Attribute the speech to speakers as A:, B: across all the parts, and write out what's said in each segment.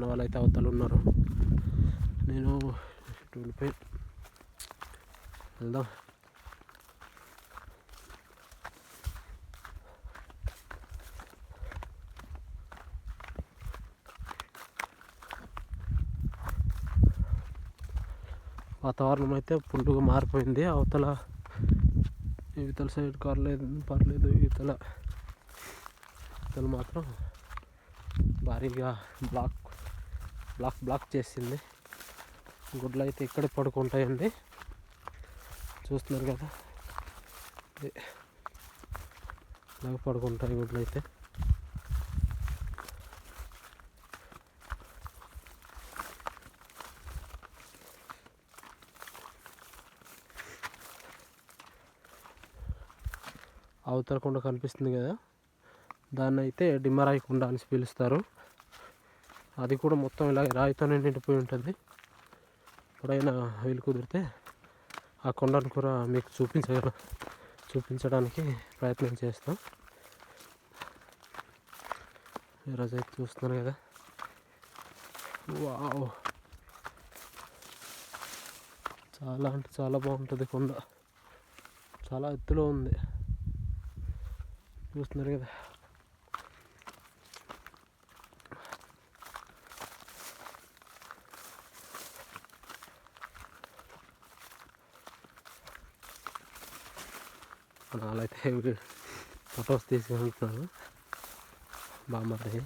A: మన వాళ్ళు అయితే అవతల ఉన్నారు. నేను వెళ్ళిపోయి వెళ్దాం. వాతావరణం అయితే పుండుగా మారిపోయింది. అవతల ఇవతల సైడ్ పర్లేదు పర్లేదు ఇవతల. ఇవతల మాత్రం భారీగా బ్లాక్ బ్లాక్ బ్లాక్ చేసింది. గుడ్లు అయితే ఇక్కడ పడుకుంటాయండి. చూస్తున్నారు కదా? ఇలా పడుకుంటాయి గుడ్లు అయితే. అవతల కనిపిస్తుంది కదా? దాన్ని అయితే డిమ్మరాయి కుండ అని పిలుస్తారు. అది కూడా మొత్తం ఇలా రాయితోనే నిండిపోయి ఉంటుంది. ఎప్పుడైనా వీలు కుదిరితే ఆ కొండను కూడా మీకు చూపించ చూపించడానికి ప్రయత్నం చేస్తాం. ఈరోజు అయితే చూస్తున్నారు కదా. వావ్! చాలా అంటే చాలా బాగుంటుంది కొండ. చాలా ఎత్తులో ఉంది. చూస్తున్నారు కదా. మన అయితే ఫొటోస్ తీసుకుంటున్నారు బామ్మది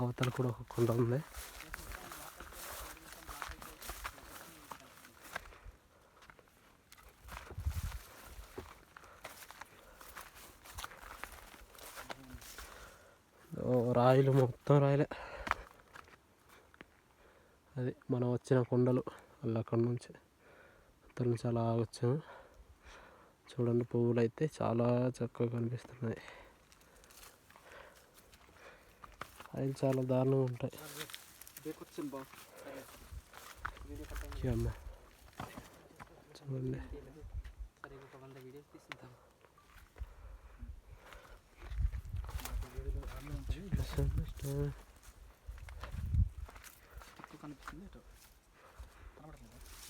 A: అవతల కూడా ఒక కొండ ఉంది. రాయిలు మొత్తం రాయలే. అది మనం వచ్చిన కొండలు అలా అక్కడి నుంచి. అక్కడి నుంచి అలా వచ్చాము. చూడండి పువ్వులు అయితే చాలా చక్కగా కనిపిస్తున్నాయి. అవి చాలా దారుణంగా ఉంటాయి. అమ్మ చూడండి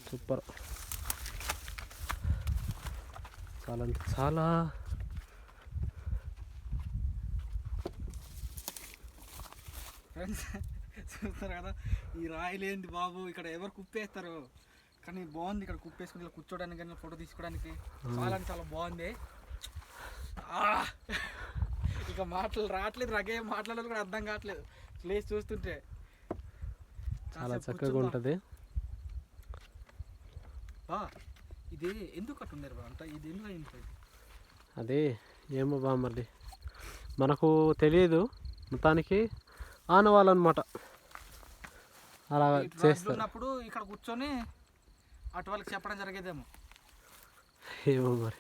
A: సూపర్. చాలా అంటే చాలా.
B: ఫ్రెండ్స్ చూస్తారు కదా? ఈ రాయిలు ఏంటి బాబు ఇక్కడ ఎవరు కుప్పేస్తారు? కానీ బాగుంది ఇక్కడ కుప్పేసుకుని ఇలా కూర్చోడానికి కానీ ఫోటో తీసుకోవడానికి. చాలా అంటే చాలా బాగుంది! ఇక మాటలు రావట్లేదు రగే మాట్లాడాలి కూడా అర్థం కావట్లేదు. ప్లేస్ చూస్తుంటే.
A: చాలా చక్కగా. ఉంటుంది.
B: బా ఇది ఎందుకు అట్టు ఉన్నారు బా అంత ఇది ఎందుకు అయింది
A: అదే ఏమో బామ్మర్ది మనకు తెలియదు మొత్తానికి ఆనవాళ్ళనమాట. అలా చేస్తారు.
B: ఉన్నప్పుడు ఇక్కడ కూర్చొని అటు వాళ్ళకి చెప్పడం జరిగేదేమో.
A: ఏమో మరి.